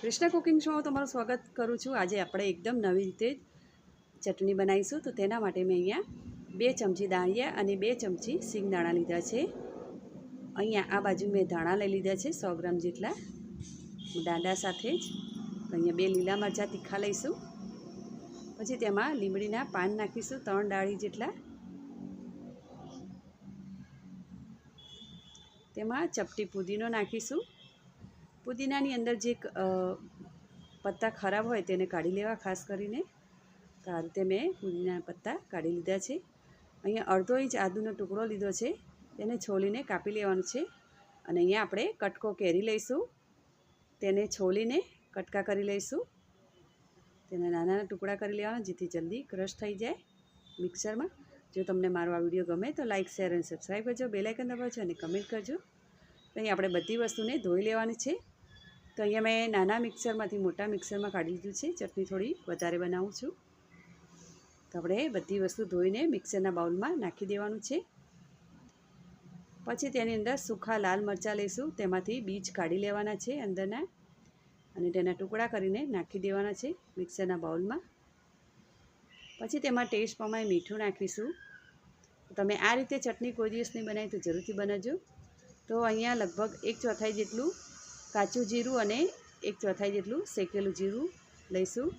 Krishna cooking શોમાં તમારું સ્વાગત કરું છું. આજે આપણે એકદમ નવી રીતે ચટણી બનાવીશું. તો તેના માટે મેં અહીંયા બે ચમચી દાળિયા અને બે ચમચી સિંગદાણા લીધા છે. અહીંયા આ બાજુ મેં ધાણા લઈ લીધા છે, સો ગ્રામ જેટલા. દાંડા સાથે જ અહીંયા બે લીલા મરચાં તીખા લઈશું. પછી તેમાં લીમડીના પાન નાખીશું, ત્રણ ડાળી જેટલા. તેમાં ચપટી પુદીનો નાખીશું. પુદીનાની અંદર જે પત્તા ખરાબ હોય તેને કાઢી લેવા, ખાસ કરીને. તો આ રીતે મેં પુદીના પત્તા કાઢી લીધા છે. અહીંયા અડધો ઇંચ આદુનો ટુકડો લીધો છે. તેને છોલીને કાપી લેવાનું છે. અને અહીંયા આપણે કટકો કેરી લઈશું. તેને છોલીને કટકા કરી લઈશું. તેને નાના નાના ટુકડા કરી લેવાના, જેથી જલ્દી ક્રશ થઈ જાય મિક્સરમાં. જો તમને મારો આ વીડિયો ગમે તો લાઇક શેર અને સબસ્ક્રાઈબ કરજો. બેલાઇકન દબાવજો અને કમેન્ટ કરજો. અહીં આપણે બધી વસ્તુને ધોઈ લેવાની છે. તો અહીંયા મેં નાના મિક્સરમાંથી મોટા મિક્સરમાં કાઢી લીધું છે. ચટણી થોડી વધારે બનાવું છું. તો આપણે બધી વસ્તુ ધોઈને મિક્સરના બાઉલમાં નાખી દેવાનું છે. પછી તેની અંદર સૂખા લાલ મરચાં લઈશું તેમાંથી બીજ કાઢી લેવાના છે અંદરના. અને તેના ટુકડા કરીને નાખી દેવાના છે મિક્સરના બાઉલમાં. પછી તેમાં ટેસ્ટ પ્રમાણે મીઠું નાખીશું. તમે આ રીતે ચટણી કોઈ દિવસ નહીં બનાવી તો જરૂરથી બનાવજો. તો અહીંયા લગભગ એક ચોથાઈ જેટલું કાચું જીરું અને એક ચોથાઈ જેટલું શેકેલું જીરું લઈશું.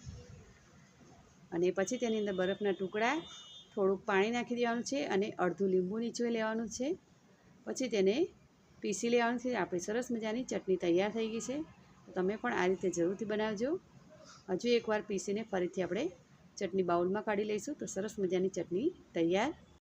અને પછી તેની અંદર બરફના ટુકડા, થોડુંક પાણી નાખી દેવાનું છે અને અડધું લીંબુ નીચોઈ લેવાનું છે. પછી તેને પીસી લેવાનું છે. આપણી સરસ મજાની ચટણી તૈયાર થઈ ગઈ છે. તમે પણ આ રીતે જરૂરથી બનાવજો. હજુ એકવાર પીસીને ફરીથી આપણે ચટણી બાઉલમાં કાઢી લઈશું. તો સરસ મજાની ચટણી તૈયાર